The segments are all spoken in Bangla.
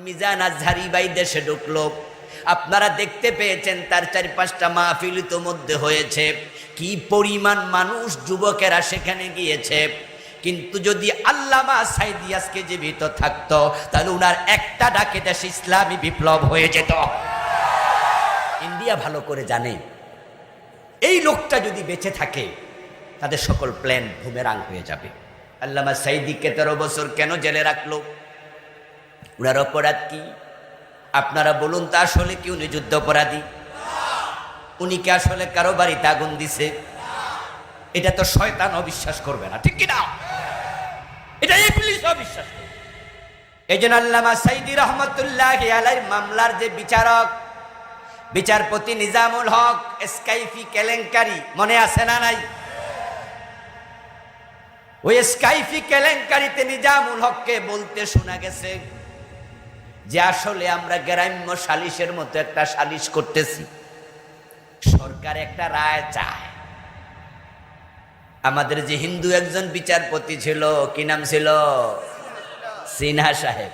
মিজান আজহারি বাই দেশে ঢুকলো। আপনারা দেখতে পেয়েছেন তার চারি পাঁচটা মাহফিল মধ্যে হয়েছে। কি পরিমাণ মানুষ যুবকেরা সেখানে গিয়েছে। কিন্তু যদি আল্লামা সাইদি আজকে জীবিত থাকতো, তাহলে উনার একটা ডাকে দেশ ইসলামী বিপ্লব হয়ে যেত। ইন্ডিয়া ভালো করে জানে। এই লোকটা যদি বেঁচে থাকে, তাদের সকল প্ল্যান বুমেরাং হয়ে যাবে। আল্লামা সাইদিকে তেরো বছর কেন জেলে রাখল? উনার অপরাধ কি? আপনারা বলুন তা আসলে কি উনি যুদ্ধ অপরাধী উনি কি আসলে কারও বাড়িতে আগুন দিছে? এটা তো শয়তান অবিশ্বাস করবে না, ঠিক কিনা? এটা ইবলিস অবিশ্বাস করবে। এই জন্য আল্লামা সাইদি রহমতুল্লাহ আলাই মামলার যে বিচারক, বিচারপতি নিজামুল হক স্কাইফি কেলেঙ্কারি, মনে আছে না নাই? ওই স্কাইফি কেলেঙ্কারিতে নিজামুল হককে বলতে শোনা গেছে যে আসলে আমরা গ্রাম্য সালিশের মতো একটা সালিশ করতেছি। সরকার একটা রায় চায়। আমাদের যে হিন্দু একজন বিচারপতি ছিল, কি নাম ছিল? সিনহা সাহেব।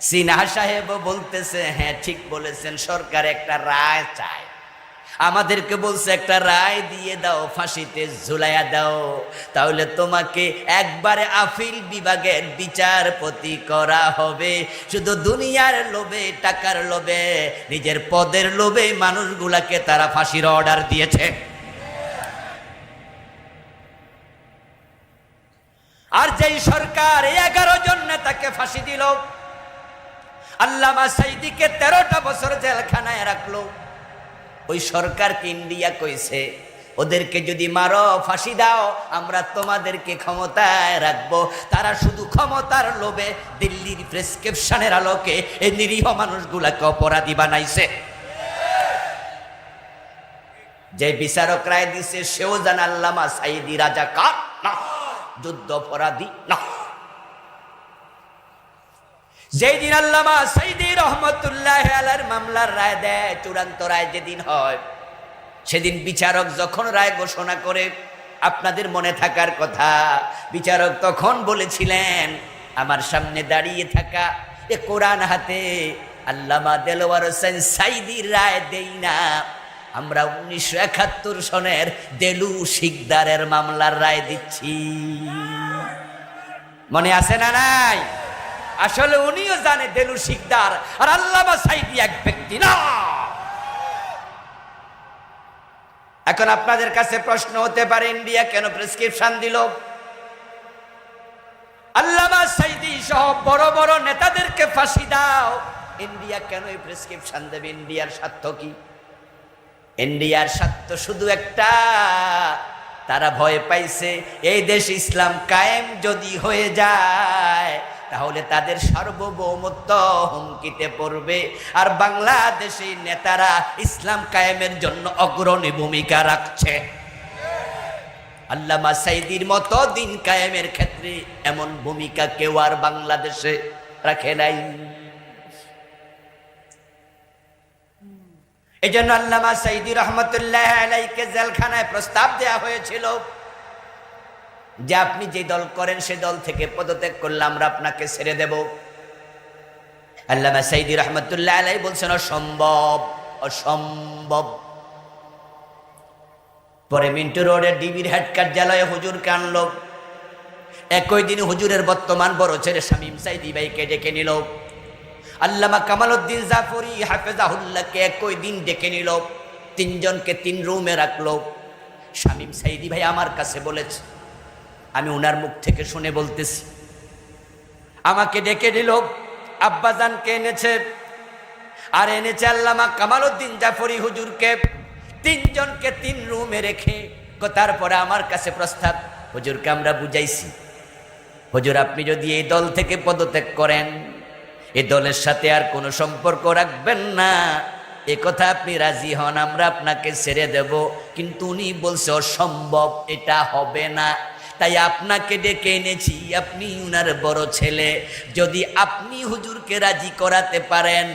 সিনহা সাহেব বলতেছে হ্যাঁ ঠিক বলেছেন, সরকার একটা রায় চায়। আমাদেরকে বলছে, একটা রায় দিয়ে দাও, ফাঁসিতে ঝুলাইয়া দাও। তাহলে তোমাকে একবারে আপিল বিভাগের বিচারপতি করা হবে। শুধু দুনিয়ার লোভে, টাকার লোভে, নিজের পদের লোভে মানুষগুলাকে তারা ফাঁসির অর্ডার দিয়েছে। আর যেই সরকার এগারো জন নেতাকে ফাঁসি দিল, আল্লামা সাইদিকে তেরোটা বছর জেলখানায় রাখল। ওই সরকারকে ইন্ডিয়া কইছে, ওদেরকে যদি মারো, ফাঁসি দাও, আমরা তোমাদেরকে ক্ষমতায় রাখব। তারা শুধু ক্ষমতার লোভে দিল্লির প্রেসক্রিপশনের আলোকে এই নিরীহ মানুষগুলাকে অপরাধী বানাইছে। যে বিচারক রায় দিছে, সেও জান আল্লামা সাইদি রাজা কার? না যুদ্ধ অপরাধী না। যেই দিন আল্লামা সাইদি রহমতুল্লাহ আলার মামলার রায় দেয়, চূড়ান্ত রায় যেদিন হয়, সেদিন বিচারক যখন রায় ঘোষণা করে, আপনাদের মনে থাকার কথা, বিচারক তখন বলেছিলেন, আমার সামনে দাঁড়িয়ে থাকা, এ কোরআন হাতে আল্লামা দেলোয়ার হোসেন সাইদির রায় দেই না। আমরা উনিশশো একাত্তর সনের দেলু শিকদারের মামলার রায় দিচ্ছি। মনে আছে না নাই? আসলে উনিও জানে দেলু শিকদার, আর আল্লামা সাইদি এক ব্যক্তি না। এখন আপনাদের কাছে প্রশ্ন হতে পারে, ইন্ডিয়া কেন প্রেসক্রিপশন দিল? আল্লামা সাইদি সহ বড় বড় নেতাদেরকে ফাঁসি দাও। ইন্ডিয়া কেন এই প্রেসক্রিপশন দেবে? ইন্ডিয়ার স্বার্থ কি? ইন্ডিয়ার স্বার্থ শুধু একটা। তারা ভয় পাইছে, এই দেশ ইসলাম কায়েম যদি হয়ে যায় তাহলে তাদের সার্বভৌমত্ব হুমকিতে পড়বে। আর বাংলাদেশি নেতারা ইসলাম কায়েমের জন্য অগ্রণী ভূমিকা রাখছে। আল্লামা সাইদির মতো দিন কায়েমের ক্ষেত্রে এমন ভূমিকা কেউ আর বাংলাদেশে রাখে নাই। এই জন্য আল্লামা সাইদি রহমতুল্লাহ আলাইকে জেলখানায় প্রস্তাব দেয়া হয়েছিল। যে আপনি যে দল করেন, সে দল থেকে পদত্যাগ করলে আমরা আপনাকে ছেড়ে দেব। আল্লামা সাইদি রহমতুল্লাহ আলাই বলছেন, অসম্ভব অসম্ভব। পরে মিন্টু রোডের ডিবির হেড কার্যালয়ে হুজুর কানল একই দিন হুজুরের বর্তমান বড় ছেলে শামীম সাইদি ভাইকে ডেকে নিল। আল্লামা কামালউদ্দিন জাফরি হাফেজাহুল্লাহকে একই দিন ডেকে নিল। তিনজনকে তিন রুমে রাখল। শামীম সাইদি ভাই আমার কাছে বলেছে আমি ওনার মুখ থেকে শুনে বলতেছি। আমাকে ডেকে দিল আব্বাজানকে এনেছে, আর এনেছে আল্লামা কামালউদ্দিন জাফরি হুজুরকে। তিনজনকে তিন রুমে রেখে তারপরে আমার কাছে প্রস্তাব, হুজুরকে আমরা বুঝাইছি। হুজুর, আপনি যদি এই দল থেকে পদত্যাগ করেন, এ দলের সাথে আর কোনো সম্পর্ক রাখবেন না। এ কথা আপনি রাজি হন, আমরা আপনাকে ছেড়ে দেব। কিন্তু উনি বলছে, অসম্ভব, এটা হবে না। তাই আপনাকে ডেকে এনেছি, আপনি উনার বড় ছেলে। যদি আপনি হুজুরকে রাজি করাতে পারেন,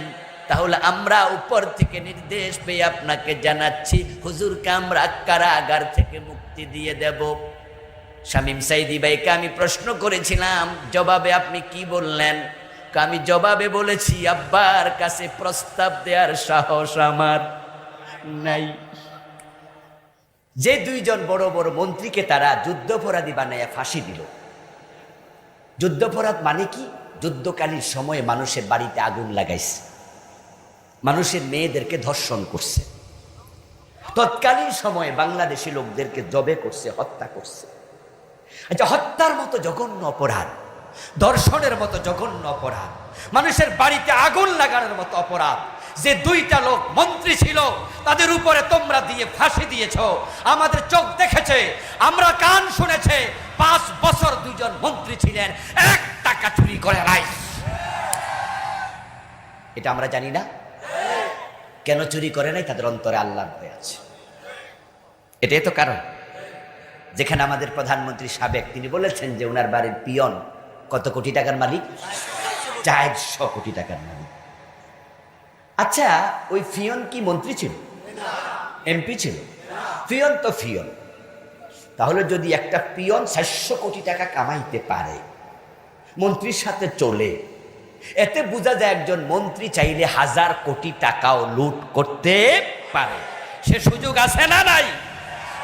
তাহলে আমরা উপর থেকে নির্দেশ পেয়ে আপনাকে জানাচ্ছি, হুজুরকে আমরা কারাগার থেকে মুক্তি দিয়ে দেব। শামীম সাইদি ভাইকে আমি প্রশ্ন করেছিলাম, জবাবে আপনি কি বললেন? আমি জবাবে বলেছি, আব্বার কাছে প্রস্তাব দেওয়ার সাহস আমার নাই। যে দুইজন বড় বড় মন্ত্রীকে তারা যুদ্ধপরাধী বানাইয়া ফাঁসি দিল। যুদ্ধপরাধ মানে কি? যুদ্ধকালীন সময়ে মানুষের বাড়িতে আগুন লাগাইছে। মানুষের মেয়েদেরকে ধর্ষণ করছে। তৎকালীন সময়ে বাংলাদেশি লোকদেরকে জবে করছে, হত্যা করছে। আচ্ছা হত্যার মতো জঘন্য অপরাধ, ধর্ষণের মতো জঘন্য অপরাধ, মানুষের বাড়িতে আগুন লাগানোর মতো অপরাধ, যে দুইটা লোক মন্ত্রী ছিল, তাদের উপরে তোমরা দিয়ে ফাঁসি দিয়েছ। আমাদের চোখ দেখেছে, আমরা কান শুনেছে, পাঁচ বছর দুজন মন্ত্রী ছিলেন, এক টাকা চুরি করে নাই। এটা আমরা জানি না। কেন চুরি করে নাই? তাদের অন্তরে আল্লাহর ভয় আছে। এটাই তো কারণ। যেখানে আমাদের প্রধানমন্ত্রী সাবেক, তিনি বলেছেন যে ওনার বাড়ির পিয়ন কত কোটি টাকার মালিক? চারশো কোটি টাকার মালিক। আচ্ছা ওই ফিয়ন কি মন্ত্রী ছিল? এমপি ছিল? ফিয়ন তো ফিয়ন। তাহলে যদি একটা পিয়ন চারশো কোটি টাকা কামাইতে পারে, মন্ত্রীর সাথে চলে, এতে বোঝা যায় একজন মন্ত্রী চাইলে হাজার কোটি টাকাও লুট করতে পারে। সে সুযোগ আছে না নাই?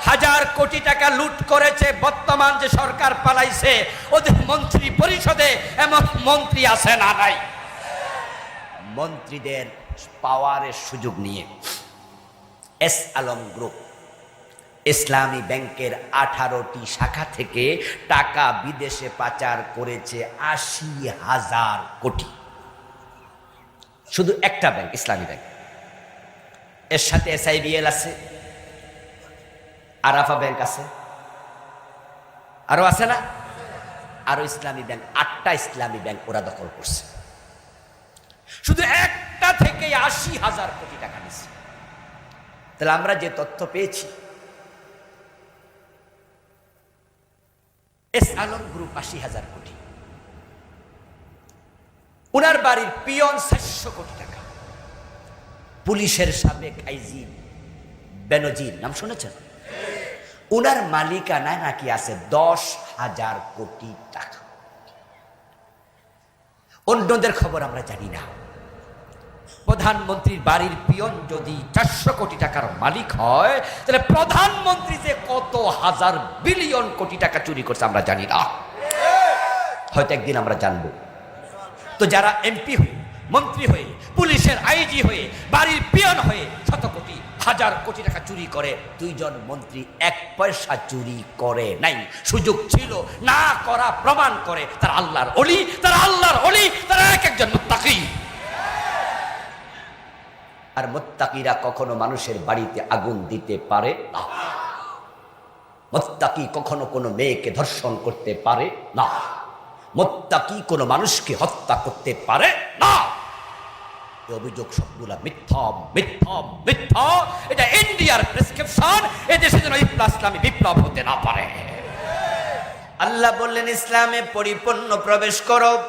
হাজার কোটি টাকা লুট করেছে, বর্তমান যে সরকার পালাইছে, ওদের মন্ত্রী পরিষদে এমন মন্ত্রী আছে না নাই? মন্ত্রীদের পাওয়ারের সুযোগ নিয়ে। এস আলম গ্রুপ, ইসলামী ব্যাংকের আঠারোটি শাখা থেকে টাকা বিদেশে পাচার করেছে আশি হাজার কোটি। শুধু একটা ব্যাংক, ইসলামী ব্যাংক। এর সাথে এসআইবিএল আছে, আরাফা ব্যাংক আছে। আরও আছে না? আরও ইসলামী ব্যাংক, আটটা ইসলামী ব্যাংক ওরা দখল করছে। শুধু একটা থেকে আশি হাজার কোটি টাকা নিচ্ছে তাহলে আমরা যে তথ্য পেয়েছি, এস আলম গ্রুপ আশি হাজার কোটি। উনার বাড়ির পিয়ন চারশো কোটি টাকা। পুলিশের সাবেক আইজি বেনজির, নাম শুনেছেন? উনার মালিকানায় নাকি আছে দশ হাজার কোটি টাকা। অন্যদের খবর আমরা জানি না। প্রধানমন্ত্রীর বাড়ির পিয়ন যদি চারশো কোটি টাকার মালিক হয়, তাহলে প্রধানমন্ত্রী যে কত হাজার বিলিয়ন কোটি টাকা চুরি করছে আমরা জানি না। হয়তো একদিন আমরা জানব। তো যারা এমপি হয়ে, মন্ত্রী হয়ে, পুলিশের আইজি হয়ে, বাড়ির পিয়ন হয়ে শত কোটি, হাজার কোটি টাকা চুরি করে, দুইজন মন্ত্রী এক পয়সা চুরি করে নাই। সুযোগ ছিল, না করা প্রমাণ করে তার আল্লাহর অলি, তার আল্লাহর অলি, তারা এক একজন মুত্তাকি। আর মোত্তাকিরা কখনো মানুষের বাড়িতে আগুন দিতে পারে না। মোত্তাকি কখনো কোনো মেয়েকে ধর্ষণ করতে পারে না। মোত্তাকি কোনো মানুষকে হত্যা করতে পারে না। অভিযোগ সবগুলা মিথ্যা মিথ্যা মিথ্যা। এটা ইন্ডিয়ার প্রেসক্রিপশন। এই দেশে যেন ইসলামী বিপ্লব হতে না পারে। আল্লাহ বললেন, ইসলামে পরিপূর্ণ প্রবেশ করো।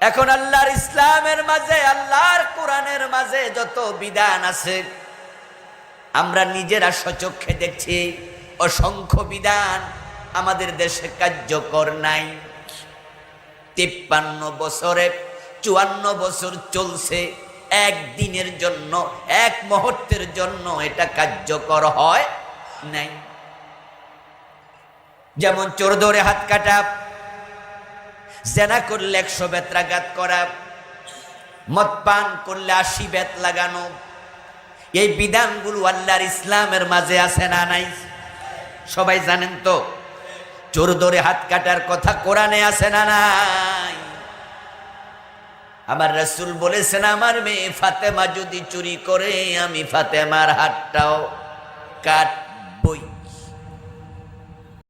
এখন আল্লাহর ইসলামের মাঝে, আল্লাহর কোরআনের মাঝে যত বিধান আছে, আমরা নিজেরা সচক্ষে দেখছি, অসংখ্য বিধান আমাদের দেশে কার্যকর নাই। তিপ্পান্ন বছরে চুয়ান্ন বছর চলছে, একদিনের জন্য, এক মুহূর্তের জন্য এটা কার্যকর হয় নাই। যেমন চোর ধরে হাত কাটা জেনা করলে একশো বেত্রাঘাত করা, মদ পান করলে আশি বেত লাগানো। এই বিধানগুলো আল্লাহর ইসলামের মাঝে আছে না নাই? সবাই জানেন তো, চোর ধরে হাত কাটার কথা কোরআনে আছে না নাই? আমার রসুল বলেছেন, আমার মেয়ে ফাতেমা যদি চুরি করে, আমি ফাতেমার হাতটাও কাট